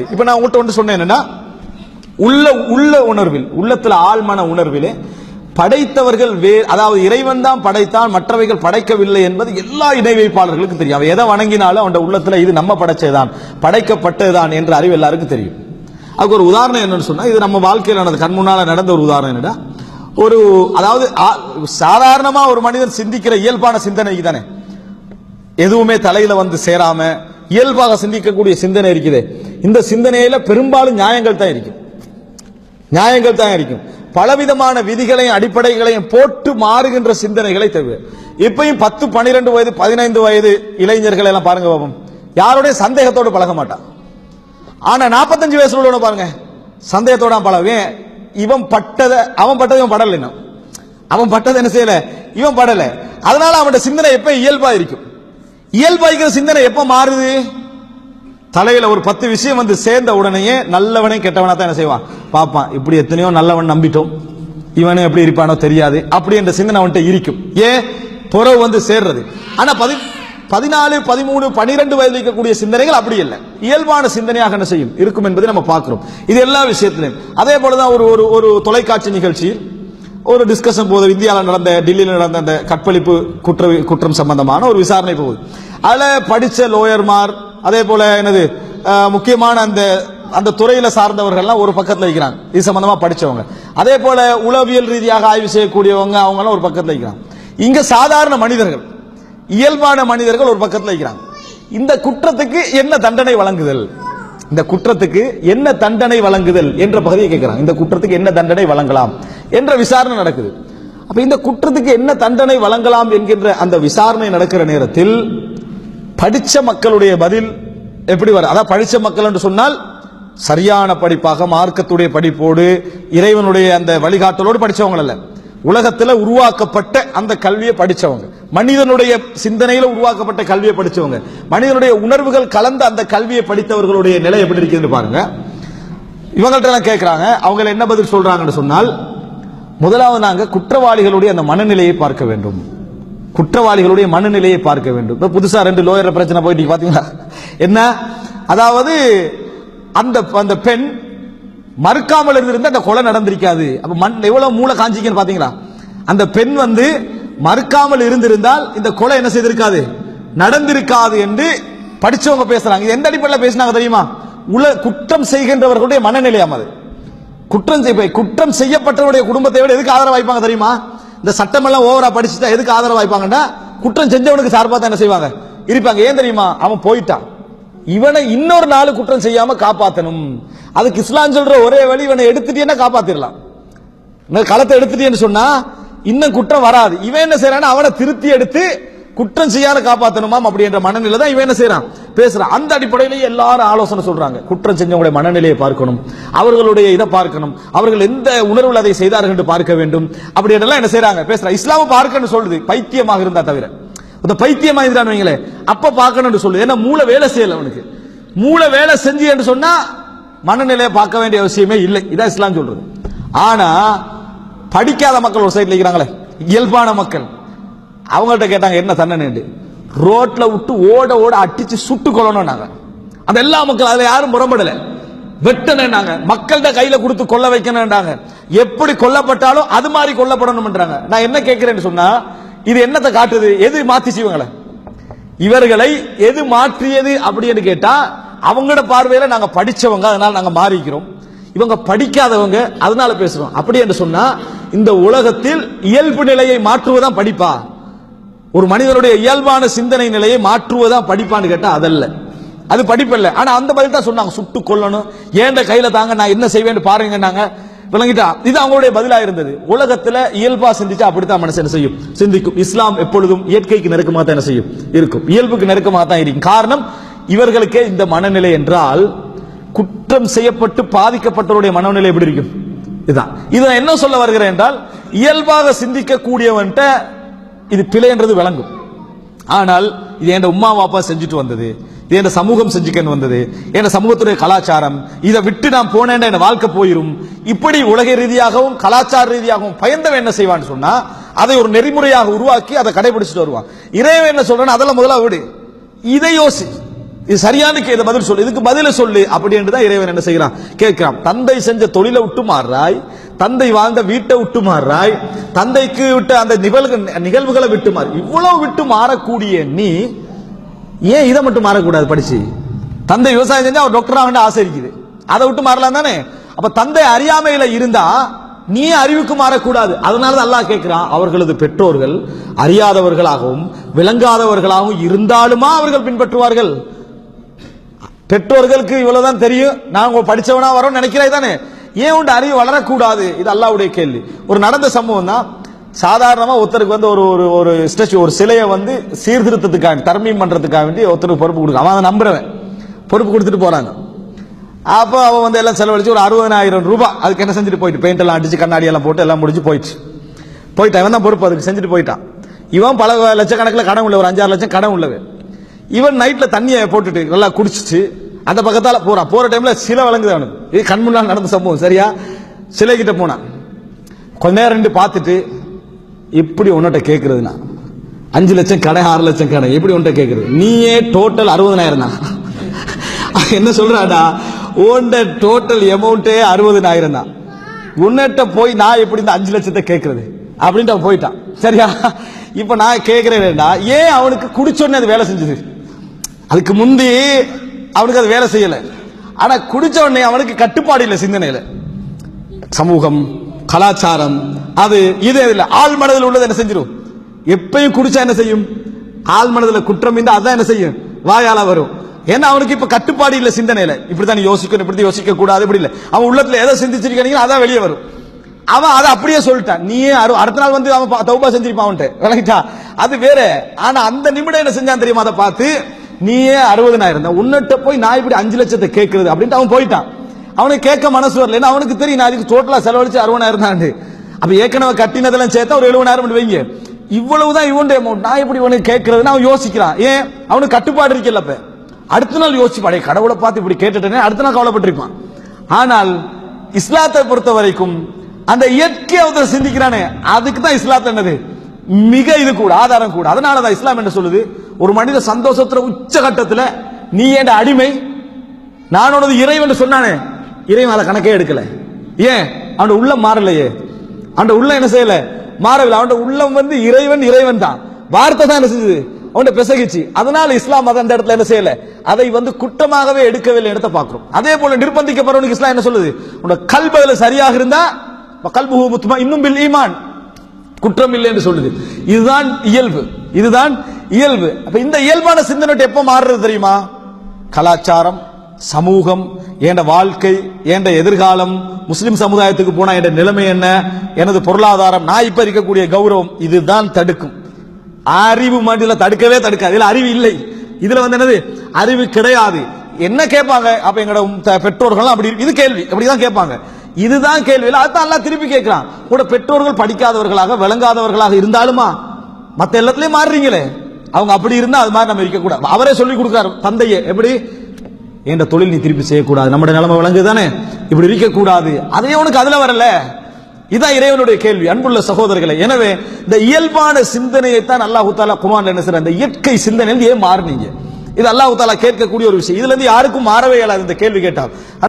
இப்ப நான் உங்கள்கிட்ட ஒன்று சொன்னேன் என்னன்னா உள்ள உள்ள உணர்வில் உள்ளத்துல ஆழ்மன உணர்விலே படைத்தவர்கள் வே அதாவது இறைவன் தான் படைத்தான் மற்றவைகள் படைக்கவில்லை என்பது எல்லா இணை வைப்பாளர்களுக்கும் தெரியும். அவன் எதை வணங்கினாலும் அவன் உள்ளத்துல இது நம்ம படைச்சதுதான் படைக்கப்பட்டதுதான் என்ற அறிவு எல்லாருக்கும் தெரியும். அதுக்கு ஒரு உதாரணம் என்னன்னு சொன்னா இது நம்ம வாழ்க்கையில் நடந்த கண் முன்னால நடந்த ஒரு உதாரணம் என்னடா? ஒரு அதாவது ஆ- சாதாரணமா ஒரு மனிதன் சிந்திக்கிற இயல்பான சிந்தனை தானே எதுவுமே தலையில வந்து சேராம இயல்பாக சிந்திக்கக்கூடிய சிந்தனை இருக்குது. இந்த சிந்தனையில பெரும்பாலும் நியாயங்கள் தான் இருக்கும். நியாயங்கள் தான் இருக்கும். பலவிதமான விதிகளையும் அடிப்படைகளையும் போட்டு மாறுகின்ற சிந்தனைகளை தவிர இப்பயும் பத்து பனிரெண்டு வயது பதினைந்து வயது இளைஞர்கள் எல்லாம் பாருங்க பாபம். யாருடைய சந்தேகத்தோடு பழக மாட்டான். ஆனா நாற்பத்தஞ்சு வயசுல உள்ளவன பாருங்க. சந்தேகத்தோட பழகுவேன். இவன் பட்டதை அவன் பட்டதை இவன் படல இன்னும். அவன் பட்டதை என்ன செய்யல? இவன் படல. அதனால அவனோட சிந்தனை எப்ப இயல்பா இருக்கும். இயல்பா இருக்கிற சிந்தனை எப்ப மாறுது? தலையில ஒரு பத்து விஷயம் வந்து சேர்ந்த உடனேயே நல்லவனே கெட்டவனா தான் என்ன செய்வான்? பார்ப்பான். இப்படி எத்தனையோ நல்லவன் நம்பிட்டோம். இவனே எப்படி இருப்பானோ தெரியாது. அப்படி என்ற சிந்தனை அவன்கிட்ட இருக்கும். ஏன் புறவு வந்து சேர்றது. ஆனா பதி பதினாலு பதிமூணு பனிரெண்டு வயதில் இருக்கக்கூடிய சிந்தனைகள் அப்படி இல்லை. இயல்பான சிந்தனையாக என்ன செய்யும்? இருக்கும் என்பதை நம்ம பார்க்கிறோம். இது எல்லா விஷயத்திலையும் அதே போலதான் ஒரு ஒரு ஒரு தொலைக்காட்சி நிகழ்ச்சியில் ஒரு டிஸ்கஷன் போகுது இந்தியாவில் நடந்த டெல்லியில் நடந்த அந்த கற்பழிப்பு குற்ற குற்றம் சம்பந்தமான ஒரு விசாரணை போகுது. அதில் படித்த லோயர்மார் அதே போல என்னது முக்கியமான அந்த அந்த துறையில சார்ந்தவர்கள்லாம் ஒரு பக்கத்தில் வைக்கிறாங்க இது சம்பந்தமா படிச்சவங்க. அதே போல உளவியல் ரீதியாக ஆய்வு செய்யக்கூடியவங்க அவங்கெல்லாம் ஒரு பக்கத்தில் வைக்கிறாங்க இங்க சாதாரண மனிதர்கள் இயல்பான மனிதர்கள் ஒரு பக்கத்தில் வைக்கிறாங்க இந்த குற்றத்துக்கு என்ன தண்டனை வழங்குதல்? இந்த குற்றத்துக்கு என்ன தண்டனை வழங்குதல் என்ற பகுதியை கேட்கிறாங்க இந்த குற்றத்துக்கு என்ன தண்டனை வழங்கலாம் என்ற விசாரணை நடக்குது. அப்ப இந்த குற்றத்துக்கு என்ன தண்டனை வழங்கலாம் என்கின்ற அந்த விசாரணை நடக்கிற நேரத்தில் படித்த மக்களுடைய பதில் எப்படி வர அதான் படித்த மக்கள் என்று சொன்னால் சரியான படிப்பாக மார்க்கத்துடைய படிப்போடு இறைவனுடைய அந்த வழிகாட்டலோடு படித்தவங்க அல்ல. உலகத்தில் உருவாக்கப்பட்ட அந்த கல்வியை படித்தவங்க மனிதனுடைய சிந்தனையில் உருவாக்கப்பட்ட கல்வியை படித்தவங்க மனிதனுடைய உணர்வுகள் கலந்த அந்த கல்வியை படித்தவர்களுடைய நிலை எப்படி இருக்குதுன்னு பாருங்க. இவங்கள்ட்ட கேட்குறாங்க கேட்கிறாங்க அவங்க என்ன பதில் சொல்றாங்கன்னு சொன்னால் முதலாவது நாங்கள் குற்றவாளிகளுடைய அந்த மனநிலையை பார்க்க வேண்டும். குற்றவாளிகளுடைய மனநிலையை பார்க்க வேண்டும். இப்போ புதுசாக ரெண்டு லோயர் பிரச்சனை போயிட்டு பார்த்தீங்களா என்ன? அதாவது அந்த அந்த பெண் மறுக்காமல் இருந்திருந்தா அந்த கொலை நடந்திருக்காது. அப்போ மண் எவ்வளோ மூளை காஞ்சிக்கன்னு பார்த்தீங்களா அந்த பெண் வந்து மறுக்காமல் இருந்திருந்தால் இந்த கொலை என்ன செய்திருக்காது? நடந்திருக்காது என்று படிச்சவங்க பேசுகிறாங்க இது எந்த அடிப்படையில் பேசினாங்க தெரியுமா? உல குற்றம் செய்கின்றவர்களுடைய மனநிலையாம் அது. குற்றம் செய்ய குற்றம் செய்யப்பட்டவருடைய குடும்பத்தை விட எதுக்கு ஆதரவாய்ப்பாங்க தெரியுமா? இந்த சட்டமெல்லாம் ஓவரா படிச்சுட்டா எதுக்கு ஆதரவாய்ப்பாங்கன்னா குற்றம் செஞ்சவனுக்கு சார்பாக தான் என்ன செய்வாங்க? இருப்பாங்க ஏன் தெரியுமா? அவன் போயிட்டான். இவனை இன்னொரு நாலு குற்றம் செய்யாம காப்பாத்தணும். அதுக்கு இஸ்லாம் சொல்ற ஒரே வழி இவனை எடுத்துட்டேன்னா காப்பாத்திரலாம். இந்த களத்தை எடுத்துட்டேன்னு சொன்னா இன்னும் குற்றம் வராது. இவன் என்ன செய்யறான் அவனை திருத்தி எடுத்து குற்றம் செய்யாத காப்பாற்றணுமா அப்படின்ற மனநிலை தான் இவன் என்ன செய்யறான்? பேசுறான். அந்த அடிப்படையிலேயே எல்லாரும் ஆலோசனை சொல்றாங்க. குற்றம் செஞ்சவங்களுடைய மனநிலையை பார்க்கணும். அவர்களுடைய இதை பார்க்கணும். அவர்கள் எந்த உணர்வில் அதை செய்தார்கள் என்று பார்க்க வேண்டும். அப்படி என்ன செய்யறாங்க பேசுறாங்க இஸ்லாம பார்க்கணும் சொல்லுது. பைத்தியமாக இருந்தா தவிர. இந்த பைத்தியமா இருந்தான்னு வைங்களேன். அப்ப பார்க்கணும்னு சொல்லுது. ஏன்னா மூளை வேலை செய்யல அவனுக்கு. மூளை வேலை செஞ்சு என்று சொன்னா மனநிலையை பார்க்க வேண்டிய அவசியமே இல்லை. இதான் இஸ்லாம் சொல்றது. ஆனா படிக்காத மக்கள் ஒரு சைட்ல இருக்கிறாங்களே. இயல்பான மக்கள். அவங்கள்ட்ட கேட்டாங்க என்ன தண்டனை ரோட்ல விட்டு ஓட ஓட அடிச்சு சுட்டு கொள்ளணும் நாங்க அந்த எல்லா மக்கள் அதுல யாரும் புறம்படல. வெட்டணும்னாங்க. மக்கள்கிட்ட கையில கொடுத்து கொல்ல வைக்கணும்ன்றாங்க எப்படி கொல்லப்பட்டாலும் அது மாதிரி கொல்லப்படணும்ன்றாங்க. நான் என்ன கேட்கிறேன்னு சொன்னா இது என்னத்தை காட்டுது? எது மாத்திச்சு இவங்களை? இவர்களை எது மாற்றியது அப்படின்னு கேட்டா அவங்களோட பார்வையில நாங்க படிச்சவங்க அதனால நாங்க மாறிக்கிறோம். இவங்க படிக்காதவங்க அதனால பேசுறோம். அப்படி என்று சொன்னா இந்த உலகத்தில் இயல்பு நிலையை மாற்றுவதான் படிப்பா. ஒரு மனிதனுடைய இயல்பான சிந்தனை நிலையை மாற்றுவதுதான் படிப்பான்னு கேட்டா அதல்ல. அது படிப்பல்ல ஆனா அந்த பதில் தான் சொன்னாங்க சுட்டு கொல்லணும். ஏண்ட கையில தாங்க நான் என்ன செய்வேன்னு பாருங்கன்னாங்க. விளங்கிட்டா இது அவங்களுடைய பதிலா இருந்தது. உலகத்துல இயல்பா சிந்திச்சா அப்படித்தான் மனசு என்ன செய்யும்? சிந்திக்கும். இஸ்லாம் எப்பொழுதும் இயற்கைக்கு நெருக்கமாக தான் என்ன செய்யும்? இருக்கும். இயல்புக்கு நெருக்கமாக தான் இருக்கும். காரணம் இவர்களுக்கே இந்த மனநிலை என்றால் குற்றம் செய்யப்பட்டு பாதிக்கப்பட்டவருடைய மனநிலை எப்படி இருக்கும்? இதுதான். இதை என்ன சொல்ல வருகிறேன் என்றால் இயல்பாக சிந்திக்க கூடியவன்ட்ட இது பிழை என்றது விளங்கும். ஆனால் இது என் உமா பாப்பா செஞ்சுட்டு வந்தது? இது என் சமூகம் செஞ்சுக்கன்னு வந்தது? என் சமூகத்துடைய கலாச்சாரம்? இதை விட்டு நான் போனேன் என் வாழ்க்கை போயிரும். இப்படி உலக ரீதியாகவும் கலாச்சார ரீதியாகவும் பயந்தவன் என்ன செய்வான்னு சொன்னா அதை ஒரு நெறிமுறையாக உருவாக்கி அதை கடைபிடிச்சிட்டு வருவான். இறைவன் என்ன சொல்றான் அதெல்லாம் முதல்ல விடு. இதை யோசி. இது சரியான கே- இதை பதில் சொல்லு. இதுக்கு பதில சொல்லு. அப்படி என்று தான் இறைவன் என்ன செய்கிறான்? கேட்கிறான். தந்தை செஞ்ச தொழிலை விட்டு மாறுறாய். தந்தை வாழ்ந்த வீட்டை விட்டு மாறுறாய். தந்தைக்கு விட்ட அந்த நிகழ்வு நிகழ்வுகளை விட்டு மாறு. இவ்வளவு விட்டு மாறக்கூடிய நீ ஏன் இதை மட்டும் மாறக்கூடாது படிச்சு? தந்தை விவசாயம் செஞ்சா அவர் டாக்டர் ஆக ஆசை இருக்குது. அதை விட்டு மாறலாம் தானே? அப்ப தந்தை அறியாமையில இருந்தா நீ அறிவுக்கு மாறக்கூடாது. அதனால தான் அல்லாஹ் கேட்கிறான் அவர்களது பெற்றோர்கள் அறியாதவர்களாகவும் விளங்காதவர்களாகவும் இருந்தாலுமா அவர்கள் பின்பற்றுவார்கள்? பெற்றோர்களுக்கு இவ்வளவுதான் தெரியும். நான் உங்க படிச்சவனா வரோம் நினைக்கிறேன் தானே ஏன் உண்டு அறிவு வளரக்கூடாது? இது அல்லாவுடைய கேள்வி. ஒரு நடந்த சம்பவம் தான் சாதாரணமா ஒருத்தருக்கு வந்து ஒரு ஒரு ஒரு ஸ்டெச்சு ஒரு சிலையை வந்து சீர்திருத்தத்துக்காக தர்மீம் பண்றதுக்காக வேண்டி ஒருத்தருக்கு பொறுப்பு கொடுக்க அவன் அதை நம்புறவன். பொறுப்பு கொடுத்துட்டு போறாங்க. அப்போ அவன் வந்து எல்லாம் செலவழிச்சு ஒரு அறுபதாயிரம் ரூபாய் அதுக்கு என்ன செஞ்சுட்டு போயிட்டு? பெயிண்ட் எல்லாம் அடிச்சு கண்ணாடி எல்லாம் போட்டு எல்லாம் முடிஞ்சு போயிடுச்சு. போயிட்டான். இவன் தான் பொறுப்பு அதுக்கு செஞ்சுட்டு போயிட்டான். இவன் பல லட்சக்கணக்கில் கடன் உள்ள ஒரு அஞ்சாறு லட்சம் கடன் உள்ளவன். இவன் நைட்ல தண்ணியை போட்டுட்டு நல்லா குடிச்சிட்டு அந்த பக்கத்தால போறான் போற டைம்ல சிலை வழங்குது அவனுக்கு. இது கண் முன்னால் நடந்த சம்பவம். சரியா? சிலை கிட்ட போனான் கொஞ்ச நேரம் ரெண்டு பார்த்துட்டு எப்படி உன்கிட்ட கேட்கறதுனா அஞ்சு லட்சம் கடை ஆறு லட்சம் கடை. எப்படி உன்ட்ட கேட்கறது நீயே டோட்டல் அறுபதனாயிரம் தான் என்ன சொல்றாடா உன்ட டோட்டல் அமௌண்ட்டே அறுபதனாயிரம் தான் உன்னிட்ட போய் நான் எப்படி இந்த அஞ்சு லட்சத்தை கேட்கறது அப்படின்ட்டு அவன் போயிட்டான். சரியா? இப்போ நான் கேட்கிறேன்டா ஏன் அவனுக்கு குடிச்சோடனே அது வேலை செஞ்சது? அதுக்கு முந்தி அவனுக்கு அது வேலை செய்யல. ஆனா குடிச்ச உடனே அவனுக்கு கட்டுப்பாடு இல்லை சிந்தனையில. சமூகம் கலாச்சாரம் அது இது இல்ல. ஆள் மனதில் உள்ளது என்ன செஞ்சிடும் எப்பயும் குடிச்சா என்ன செய்யும்? ஆள் மனதில் குற்றம் இருந்தா அதான் என்ன செய்யும்? வாயால வரும். ஏன்னா அவனுக்கு இப்ப கட்டுப்பாடு இல்லை சிந்தனையில. இப்படித்தான் யோசிக்கணும் இப்படி யோசிக்க கூடாது இப்படி இல்லை. அவன் உள்ளத்துல எதை சிந்திச்சிருக்கீங்க அதான் வெளியே வரும். அவன் அதை அப்படியே சொல்லிட்டான். நீயே அடுத்த நாள் வந்து அவன் பா- தௌபா செஞ்சிருப்பான் அவன்கிட்ட. விளங்கிட்டா? அது வேற. ஆனா அந்த நிமிடம் என்ன செஞ்சான் தெரியுமா? அதை பார்த்து நீயே அறுபதனாயிரம் தான். உன்னிட்ட போய் நான் இப்படி அஞ்சு லட்சத்தை கேட்கறது அப்படின்ட்டு அவன் போயிட்டான். அவனுக்கு கேட்க மனசு வரல. அவனுக்கு தெரியும் நான் அதுக்கு டோட்டலா செலவழிச்சு அறுபதாயிரம் தான் அப்ப ஏற்கனவே கட்டினதெல்லாம் சேர்த்தா ஒரு எழுபதாயிரம் வைங்க. இவ்வளவுதான் இவன் அமௌண்ட் நான் இப்படி உனக்கு கேட்கறதுன்னு அவன் யோசிக்கிறான். ஏன்? அவனுக்கு கட்டுப்பாடு இருக்கல அப்ப. அடுத்த நாள் யோசிப்பான். கடவுளை பார்த்து இப்படி கேட்டுட்டேனே. அடுத்த நாள் கவலைப்பட்டிருப்பான் ஆனால் இஸ்லாத்தை பொறுத்த வரைக்கும் அந்த இயற்கை ஒருத்தர் சிந்திக்கிறானே. அதுக்கு தான் இஸ்லாத்து என்னது? மிக இது கூட ஆதாரம் கூட. அதனாலதான் இஸ்லாம் என்ன சொல்லுது? ஒரு மனித சந்தோஷத்துல உச்சகட்டத்துல நீ என் அடிமை? நான் உனது இறைவன் சொன்னானே. இறைவன் அதை கணக்கே எடுக்கல. ஏன்? அவன் உள்ளம் மாறலையே. அவன் உள்ளம் என்ன செய்யல? மாறவில்லை. அவன் உள்ளம் வந்து இறைவன் இறைவன் தான். வார்த்தை தான் என்ன செஞ்சது அவன் பிசகிச்சு. அதனால இஸ்லாம் அதை அந்த இடத்துல என்ன செய்யல? அதை வந்து குற்றமாகவே எடுக்கவில்லை இடத்த பார்க்கிறோம். அதே போல நிர்பந்திக்கப்படுறவனுக்கு இஸ்லாம் என்ன சொல்லுது? உன்னோட கல்பதில் சரியாக இருந்தா கல்பு முத்துமா இன்னும் பில் ஈமான். குற்றம் இல்லை என்று சொல்லுது. இதுதான் இயல்பு. இதுதான் இயல்பு. அப்ப இந்த இயல்பான சிந்தனை எப்ப மாறுறது தெரியுமா? கலாச்சாரம் சமூகம் என்ற வாழ்க்கை என்ற எதிர்காலம் முஸ்லிம் சமுதாயத்துக்கு போனா என்ற நிலைமை என்ன எனது பொருளாதாரம் நான் இப்ப இருக்கக்கூடிய கௌரவம் இதுதான் தடுக்கும். அறிவு மாநில தடுக்கவே தடுக்காது. இதுல அறிவு இல்லை. இதுல வந்து என்னது? அறிவு கிடையாது. என்ன கேட்பாங்க? அப்ப எங்களோட பெற்றோர்கள் அப்படி இது கேள்வி. அப்படிதான் கேட்பாங்க. இதுதான் கேள்வி. இல்ல அதான் திருப்பி கேட்கிறான். கூட பெற்றோர்கள் படிக்காதவர்களாக விளங்காதவர்களாக இருந்தாலுமா? மத்த எல்லாத்துலயும் மாறுறீங்களே. அவங்க அப்படி இருந்தா அது மாதிரி நம்ம இருக்க அவரே சொல்லி கொடுக்கிறார் தந்தையே எப்படி? என்ற தொழில் நீ திருப்பி செய்யக்கூடாது. நம்முடைய நிலைமை விளங்குது தானே இப்படி இருக்க கூடாது அதையே உனக்கு அதுல வரல. இதான் இறைவனுடைய கேள்வி. அன்புள்ள சகோதரர்களை எனவே இந்த இயல்பான சிந்தனையை தான் அல்லாஹு தாலா குமான் என்ன செய்யற இந்த இயற்கை சிந்தனை ஏன் மாறினீங்க? இது அல்லாஹு தாலா கேட்கக்கூடிய ஒரு விஷயம். இதுல இருந்து யாருக்கும் மாறவே இயலாது இந்த கேள்வி கேட்டால்.